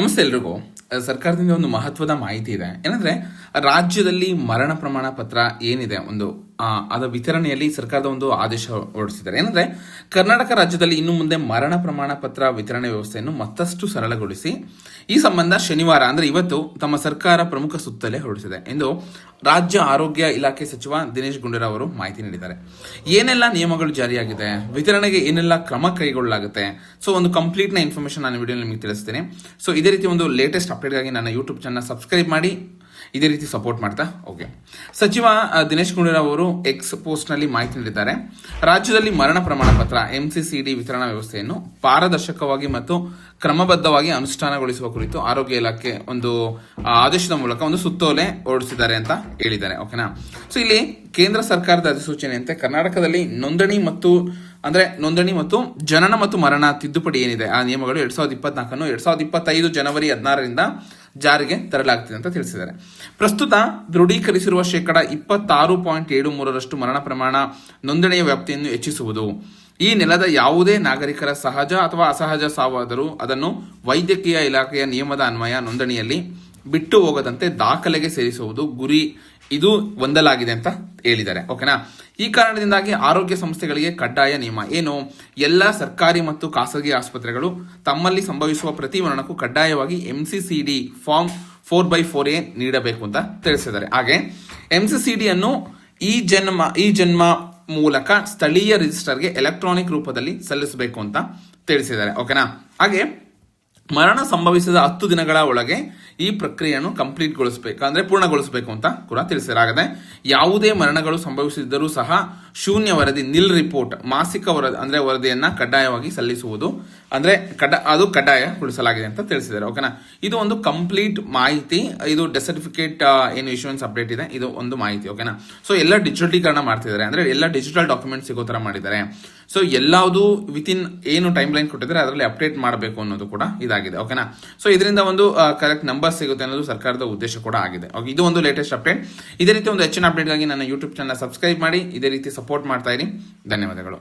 ನಮಸ್ತೆ ಎಲ್ರಿಗೂ ಸರ್ಕಾರದಿಂದ ಒಂದು ಮಹತ್ವದ ಮಾಹಿತಿ ಇದೆ. ಏನಂದ್ರೆ ರಾಜ್ಯದಲ್ಲಿ ಮರಣ ಪ್ರಮಾಣ ಪತ್ರ ಏನಿದೆ? ಒಂದು ಅದರ ವಿತರಣೆಯಲ್ಲಿ ಸರ್ಕಾರದ ಒಂದು ಆದೇಶ ಹೊರಡಿಸಿದ್ದಾರೆ. ಏನಂದ್ರೆ, ಕರ್ನಾಟಕ ರಾಜ್ಯದಲ್ಲಿ ಇನ್ನು ಮುಂದೆ ಮರಣ ಪ್ರಮಾಣ ಪತ್ರ ವಿತರಣೆ ವ್ಯವಸ್ಥೆಯನ್ನು ಮತ್ತಷ್ಟು ಸರಳಗೊಳಿಸಿ, ಈ ಸಂಬಂಧ ಶನಿವಾರ, ಅಂದ್ರೆ ಇವತ್ತು ತಮ್ಮ ಸರ್ಕಾರ ಪ್ರಮುಖ ಸುತ್ತಲೇ ಹೊರಡಿಸಿದೆ ಎಂದು ರಾಜ್ಯ ಆರೋಗ್ಯ ಇಲಾಖೆ ಸಚಿವ ದಿನೇಶ್ ಗುಂಡೂರಾವ್ ಅವರು ಮಾಹಿತಿ ನೀಡಿದ್ದಾರೆ. ಏನೆಲ್ಲ ನಿಯಮಗಳು ಜಾರಿಯಾಗಿದೆ? ವಿತರಣೆಗೆ ಏನೆಲ್ಲ ಕ್ರಮ ಕೈಗೊಳ್ಳಲಾಗುತ್ತೆ? ಸೊ ಒಂದು ಕಂಪ್ಲೀಟ್ನ ಇನ್ಫಾರ್ಮೇಶನ್ ನಾನು ವಿಡಿಯೋ ನಿಮಗೆ ತಿಳಿಸ್ತೇನೆ. ಸೊ ಇದೇ ರೀತಿ ಒಂದು ಲೇಟೆಸ್ಟ್ ಅಪ್ಡೇಟ್ಗಾಗಿ ನನ್ನ ಯೂಟ್ಯೂಬ್ ಚಾನಲ್ ಸಬ್ಸ್ಕ್ರೈಬ್ ಮಾಡಿ. ಇದೇ ರೀತಿ ಸಪೋರ್ಟ್ ಮಾಡ್ತಾ ಓಕೆ ಸಚಿವ ದಿನೇಶ್ ಗುಂಡೂರಾವ್ ಅವರು ಎಕ್ಸ್ ಪೋಸ್ಟ್ನಲ್ಲಿ ಮಾಹಿತಿ ನೀಡಿದ್ದಾರೆ. ರಾಜ್ಯದಲ್ಲಿ ಮರಣ ಪ್ರಮಾಣ ಪತ್ರ ಎಂಸಿಸಿಡಿ ವಿತರಣಾ ವ್ಯವಸ್ಥೆಯನ್ನು ಪಾರದರ್ಶಕವಾಗಿ ಮತ್ತು ಕ್ರಮಬದ್ಧವಾಗಿ ಅನುಷ್ಠಾನಗೊಳಿಸುವ ಕುರಿತು ಆರೋಗ್ಯ ಇಲಾಖೆ ಒಂದು ಆದೇಶದ ಮೂಲಕ ಒಂದು ಸುತ್ತೋಲೆ ಹೊರಡಿಸಿದ್ದಾರೆ ಅಂತ ಹೇಳಿದ್ದಾರೆ ಓಕೆನಾ ಸೊ ಇಲ್ಲಿ ಕೇಂದ್ರ ಸರ್ಕಾರದ ಅಧಿಸೂಚನೆಯಂತೆ ಕರ್ನಾಟಕದಲ್ಲಿ ನೋಂದಣಿ ಮತ್ತು, ಅಂದ್ರೆ ನೋಂದಣಿ ಮತ್ತು ಜನನ ಮತ್ತು ಮರಣ ತಿದ್ದುಪಡಿ ಏನಿದೆ? ಆ ನಿಯಮಗಳು ಎರಡ್ ಸಾವಿರದ ಇಪ್ಪತ್ನಾಲ್ಕನ್ನು ಎರಡ್ ಸಾವಿರದ ಇಪ್ಪತ್ತೈದು ಜನವರಿ ಹದಿನಾರರಿಂದ ಜಾರಿಗೆ ತರಲಾಗ್ತಿದೆ ಅಂತ ತಿಳಿಸಿದ್ದಾರೆ. ಪ್ರಸ್ತುತ ದೃಢೀಕರಿಸಿರುವ ಶೇಕಡ ಇಪ್ಪತ್ತಾರು ಪಾಯಿಂಟ್ ಏಳು ಮೂರರಷ್ಟು ಮರಣ ಪ್ರಮಾಣ ನೋಂದಣಿಯ ವ್ಯಾಪ್ತಿಯನ್ನು ಹೆಚ್ಚಿಸುವುದು. ಈ ನೆಲದ ಯಾವುದೇ ನಾಗರಿಕರ ಸಹಜ ಅಥವಾ ಅಸಹಜ ಸಾವಾದರೂ ಅದನ್ನು ವೈದ್ಯಕೀಯ ಇಲಾಖೆಯ ನಿಯಮದ ಅನ್ವಯ ನೋಂದಣಿಯಲ್ಲಿ ಬಿಟ್ಟು ಹೋಗದಂತೆ ದಾಖಲೆಗೆ ಸೇರಿಸುವುದು ಗುರಿ ಇದು ಹೊಂದಲಾಗಿದೆ ಅಂತ ಹೇಳಿದ್ದಾರೆ, ಓಕೆನಾ? ಈ ಕಾರಣದಿಂದಾಗಿ ಆರೋಗ್ಯ ಸಂಸ್ಥೆಗಳಿಗೆ ಕಡ್ಡಾಯ ನಿಯಮ. ಏನು? ಎಲ್ಲ ಸರ್ಕಾರಿ ಮತ್ತು ಖಾಸಗಿ ಆಸ್ಪತ್ರೆಗಳು ತಮ್ಮಲ್ಲಿ ಸಂಭವಿಸುವ ಪ್ರತಿ ಮರಣಕ್ಕೂ ಕಡ್ಡಾಯವಾಗಿ D form four by four A ನೀಡಬೇಕು ಅಂತ ತಿಳಿಸಿದ್ದಾರೆ. ಹಾಗೆ ಎಂಸಿಸಿಡಿ ಅನ್ನು ಈ ಜನ್ಮ ಈ ಜನ್ಮ ಮೂಲಕ ಸ್ಥಳೀಯ ರಿಜಿಸ್ಟರ್ಗೆ ಎಲೆಕ್ಟ್ರಾನಿಕ್ ರೂಪದಲ್ಲಿ ಸಲ್ಲಿಸಬೇಕು ಅಂತ ತಿಳಿಸಿದ್ದಾರೆ, ಓಕೆನಾ? ಹಾಗೆ ಮರಣ ಸಂಭವಿಸಿದ ಹತ್ತು ದಿನಗಳ ಒಳಗೆ ಈ ಪ್ರಕ್ರಿಯೆಯನ್ನು ಕಂಪ್ಲೀಟ್ಗೊಳಿಸಬೇಕು, ಅಂದ್ರೆ ಪೂರ್ಣಗೊಳಿಸಬೇಕು ಅಂತ ಕೂಡ ತಿಳಿಸಲಾಗಿದೆ, ಯಾವುದೇ ಮರಣಗಳು ಸಂಭವಿಸಿದ್ದರೂ ಸಹ ಶೂನ್ಯ ವರದಿ, ನಿಲ್ ರಿಪೋರ್ಟ್, ಮಾಸಿಕ ವರದಿ, ಅಂದ್ರೆ ವರದಿಯನ್ನು ಕಡ್ಡಾಯವಾಗಿ ಸಲ್ಲಿಸುವುದು, ಅಂದ್ರೆ ಕಡ, ಅದು ಕಡ್ಡಾಯಗೊಳಿಸಲಾಗಿದೆ ಅಂತ ತಿಳಿಸಿದ್ದಾರೆ, ಓಕೆನಾ? ಇದು ಒಂದು ಕಂಪ್ಲೀಟ್ ಮಾಹಿತಿ, ಇದು ಡೆಸರ್ಟಿಫಿಕೇಟ್ ಏನು ಇಶ್ಯೂನ್ಸ್ ಅಪ್ಡೇಟ್ ಇದೆ, ಇದು ಒಂದು ಮಾಹಿತಿ, ಓಕೆನಾ? ಸೊ, ಎಲ್ಲ ಡಿಜಿಟಲೀಕರಣ ಮಾಡ್ತಿದ್ದಾರೆ, ಅಂದ್ರೆ ಎಲ್ಲ ಡಿಜಿಟಲ್ ಡಾಕ್ಯುಮೆಂಟ್ ಸಿಗೋ ತರ ಮಾಡಿದ್ದಾರೆ. ಸೊ, ಎಲ್ಲಾವುದು ವಿತಿನ್ ಏನು ಟೈಮ್ ಲೈನ್ ಕೊಟ್ಟಿದ್ದಾರೆ, ಅದರಲ್ಲಿ ಅಪ್ಡೇಟ್ ಮಾಡಬೇಕು ಅನ್ನೋದು ಕೂಡ ಇದಾಗಿದೆ. ಓಕೆನಾ ಸೊ ಇದರಿಂದ ಒಂದು ಕರೆಕ್ಟ್ ನಂಬರ್ ಸಿಗುತ್ತೆ ಅನ್ನೋದು ಸರ್ಕಾರದ ಉದ್ದೇಶ ಕೂಡ ಆಗಿದೆ. ಓಕೆ ಇದು ಒಂದು ಲೇಟೆಸ್ಟ್ ಅಪ್ಡೇಟ್ ಇದೇ ರೀತಿ ಒಂದು ಹೆಚ್ಚಿನ ಅಪ್ಡೇಟ್ಗಾಗಿ ನನ್ನ ಯೂಟ್ಯೂಬ್ ಚಾನಲ್ ಸಬ್ಸ್ಕ್ರೈಬ್ ಮಾಡಿ, ಇದೇ ರೀತಿ ಸಪೋರ್ಟ್ ಮಾಡ್ತಾ ಇರಿ. ಧನ್ಯವಾದಗಳು.